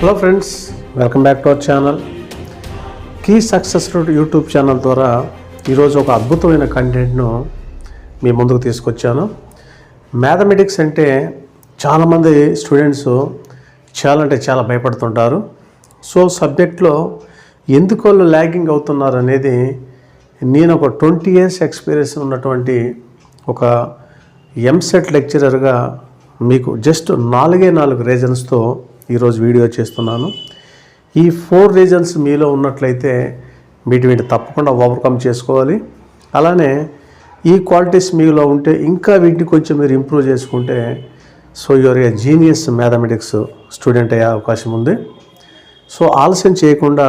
Hello friends welcome back to our channel key success YouTube channel ద్వారా ఈరోజు ఒక అద్భుతమైన కంటెంట్ను మీ ముందుకు తీసుకొచ్చాను. మ్యాథమెటిక్స్ అంటే చాలామంది స్టూడెంట్స్ చాలా అంటే చాలా భయపడుతుంటారు. సో సబ్జెక్ట్లో ఎందుకు వాళ్ళు ల్యాగింగ్ అవుతున్నారు అనేది నేను ఒక ట్వంటీ ఇయర్స్ ఎక్స్పీరియన్స్ ఉన్నటువంటి ఒక ఎంసెట్ లెక్చరర్గా మీకు జస్ట్ నాలుగే నాలుగు రీజన్స్తో ఈరోజు వీడియో చేస్తున్నాను. ఈ ఫోర్ రీజన్స్ మీలో ఉన్నట్లయితే వీటి వీటి తప్పకుండా ఓవర్కమ్ చేసుకోవాలి. అలానే ఈ క్వాలిటీస్ మీలో ఉంటే ఇంకా వీటిని కొంచెం మీరు ఇంప్రూవ్ చేసుకుంటే so your a genius mathematics student అయ్యే అవకాశం ఉంది. సో ఆలస్యం చేయకుండా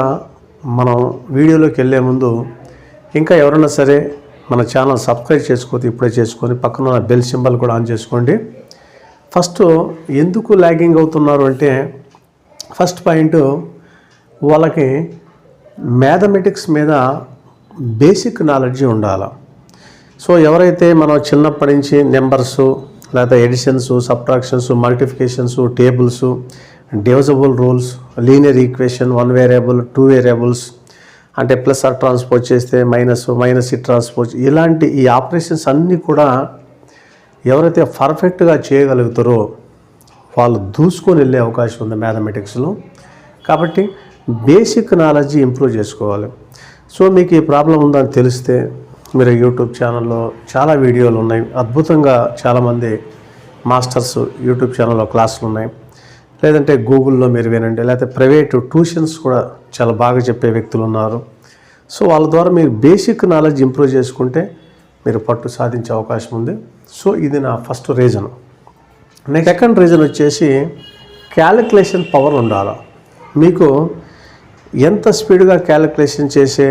మనం వీడియోలోకి వెళ్ళే ముందు ఇంకా ఎవరైనా సరే మన ఛానల్ సబ్స్క్రైబ్ చేసుకోతే ఇప్పుడే చేసుకొని పక్కన ఉన్న బెల్ సింబల్ కూడా ఆన్ చేసుకోండి. ఫస్ట్ ఎందుకు ల్యాగింగ్ అవుతున్నారు అంటే ఫస్ట్ పాయింట్ వాళ్ళకి మ్యాథమెటిక్స్ మీద బేసిక్ నాలెడ్జ్ ఉండాలి. సో ఎవరైతే మనం చిన్నప్పటి నుంచి నెంబర్స్ లేదా additions subtractions multiplications tables divisible rules linear equation one variable two variables అంటే ప్లస్ ఆర్ ట్రాన్స్పోజ్ చేస్తే మైనస్ మైనస్ ఈ ట్రాన్స్పోజ్ ఇలాంటి ఈ ఆపరేషన్స్ అన్నీ కూడా ఎవరైతే పర్ఫెక్ట్గా చేయగలుగుతారో వాళ్ళు దూసుకొని వెళ్ళే అవకాశం ఉంది మ్యాథమెటిక్స్లో. కాబట్టి బేసిక్ నాలెడ్జ్ ఇంప్రూవ్ చేసుకోవాలి. సో మీకు ఈ ప్రాబ్లం ఉందని తెలిస్తే మీరు యూట్యూబ్ ఛానల్లో చాలా వీడియోలు ఉన్నాయి. అద్భుతంగా చాలామంది మాస్టర్స్ యూట్యూబ్ ఛానల్లో క్లాసులు ఉన్నాయి. లేదంటే గూగుల్లో మీరు వినండి. లేకపోతే ప్రైవేట్ ట్యూషన్స్ కూడా చాలా బాగా చెప్పే వ్యక్తులు ఉన్నారు. సో వాళ్ళ ద్వారా మీరు బేసిక్ నాలెడ్జ్ ఇంప్రూవ్ చేసుకుంటే మీరు పట్టు సాధించే అవకాశం ఉంది. సో ఇది నా first reason. Next second reason వచ్చేసి క్యాలిక్యులేషన్ పవర్ ఉండాలి? మీకు ఎంత స్పీడ్గా క్యాలిక్యులేషన్ చేసే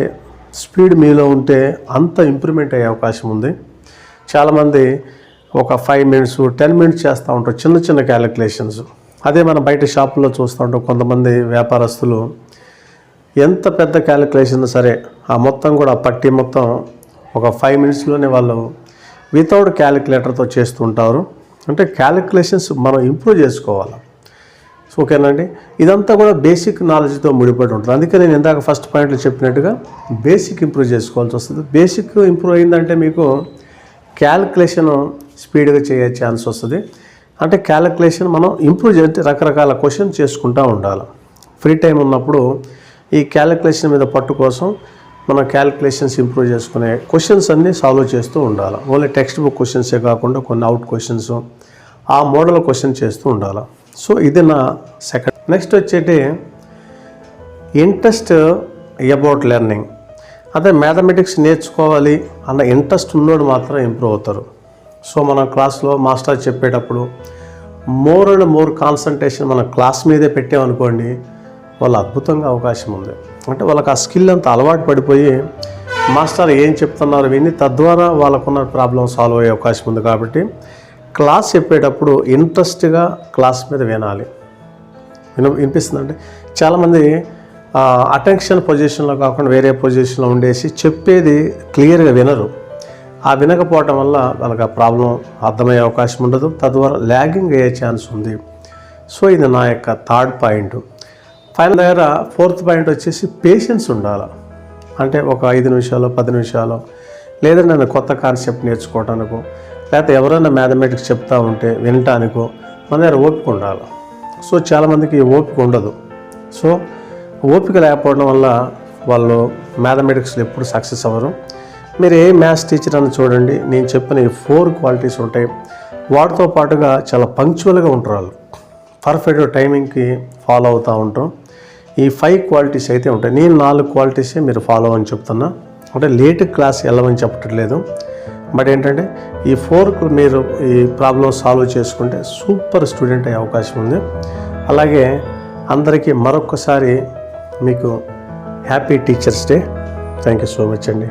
స్పీడ్ మీలో ఉంటే అంత ఇంప్రూవ్మెంట్ అయ్యే అవకాశం ఉంది. చాలామంది ఒక ఫైవ్ మినిట్స్ టెన్ మినిట్స్ చేస్తూ ఉంటారు చిన్న చిన్న క్యాలిక్యులేషన్స్. అదే మనం బయట షాపుల్లో చూస్తూ ఉంటాం కొంతమంది వ్యాపారస్తులు. ఎంత పెద్ద క్యాలిక్యులేషన్ సరే ఆ మొత్తం కూడా పట్టి మొత్తం ఒక ఫైవ్ మినిట్స్లోనే వాళ్ళు వితౌట్ క్యాలిక్యులేటర్తో చేస్తుంటారు. అంటే క్యాలిక్యులేషన్స్ మనం ఇంప్రూవ్ చేసుకోవాలి. సో ఓకేనండి ఇదంతా కూడా బేసిక్ నాలెడ్జ్తో ముడిపడి ఉంటుంది. అందుకే నేను ఇందాక ఫస్ట్ పాయింట్లో చెప్పినట్టుగా బేసిక్ ఇంప్రూవ్ చేసుకోవాల్సి వస్తుంది. బేసిక్ ఇంప్రూవ్ అయిందంటే మీకు క్యాలిక్యులేషన్ స్పీడ్గా చేయ ఛాన్స్ వస్తుంది. అంటే క్యాలిక్యులేషన్ మనం ఇంప్రూవ్ చేస్తే రకరకాల క్వశ్చన్ చేసుకుంటూ ఉండాలి. ఫ్రీ టైం ఉన్నప్పుడు ఈ క్యాలిక్యులేషన్ మీద పట్టు కోసం మన క్యాలిక్యులేషన్స్ ఇంప్రూవ్ చేసుకునే క్వశ్చన్స్ అన్నీ సాల్వ్ చేస్తూ ఉండాలి. ఓన్లీ టెక్స్ట్ బుక్ క్వశ్చన్సే కాకుండా కొన్ని అవుట్ క్వశ్చన్స్ ఆ మోడల్ క్వశ్చన్ చేస్తూ ఉండాలి. సో ఇది నా సెకండ్ నెక్స్ట్ వచ్చేటి ఇంట్రెస్ట్ అబౌట్ లెర్నింగ్ అదే మ్యాథమెటిక్స్ నేర్చుకోవాలి అన్న ఇంట్రెస్ట్ ఉన్నోడు మాత్రం ఇంప్రూవ్ అవుతారు. సో మన క్లాస్లో మాస్టర్ చెప్పేటప్పుడు మోర్ అండ్ మోర్ కాన్సన్ట్రేషన్ మన క్లాస్ మీదే పెట్టామనుకోండి వాళ్ళు అద్భుతంగా అవకాశం ఉంది. అంటే వాళ్ళకి ఆ స్కిల్ అంతా అలవాటు పడిపోయి మాస్టర్ ఏం చెప్తున్నారు విని తద్వారా వాళ్ళకున్న ప్రాబ్లం సాల్వ్ అయ్యే అవకాశం ఉంది కాబట్టి క్లాస్ చెప్పేటప్పుడు ఇంట్రెస్ట్గా క్లాస్ మీద వినాలి. విన వినిపిస్తుందండి? చాలామంది అటెన్షన్ పొజిషన్లో కాకుండా వేరే పొజిషన్లో ఉండేసి చెప్పేది క్లియర్గా వినరు. ఆ వినకపోవటం వల్ల వాళ్ళకి ఆ ప్రాబ్లం అర్థమయ్యే అవకాశం ఉండదు. తద్వారా ల్యాగింగ్ అయ్యే ఛాన్స్ ఉంది. సో ఇది నా యొక్క థర్డ్ పాయింట్. ఫైనల్ దగ్గర ఫోర్త్ పాయింట్ వచ్చేసి పేషెన్స్ ఉండాలి? అంటే ఒక ఐదు నిమిషాలు పది నిమిషాలు లేదా నేను కొత్త కాన్సెప్ట్ నేర్చుకోవటానికో లేకపోతే ఎవరైనా మ్యాథమెటిక్స్ చెప్తా ఉంటే వినటానికో మన దగ్గర ఓపిక ఉండాలి? సో చాలామందికి ఓపిక ఉండదు. సో ఓపిక లేకపోవడం వల్ల వాళ్ళు మ్యాథమెటిక్స్లో ఎప్పుడు సక్సెస్ అవ్వరు. మీరు ఏ మ్యాథ్స్ టీచర్ అని చూడండి నేను చెప్పిన ఈ ఫోర్ క్వాలిటీస్ ఉంటాయి. వాటితో పాటుగా చాలా పంక్చువల్గా ఉంటారు వాళ్ళు. పర్ఫెక్ట్ టైమింగ్కి ఫాలో అవుతూ ఉంటాం. ఈ ఫైవ్ క్వాలిటీస్ అయితే ఉంటాయి. నేను నాలుగు క్వాలిటీసే మీరు ఫాలో అని చెప్తున్నా. అంటే లేట్ క్లాస్ వెళ్ళమని చెప్పట్లేదు. బట్ ఏంటంటే ఈ ఫోర్ మీరు ఈ ప్రాబ్లమ్ సాల్వ్ చేసుకుంటే సూపర్ స్టూడెంట్ అయ్యే అవకాశం ఉంది. అలాగే అందరికీ మరొకసారి మీకు happy teachers day. Thank you so much అండి.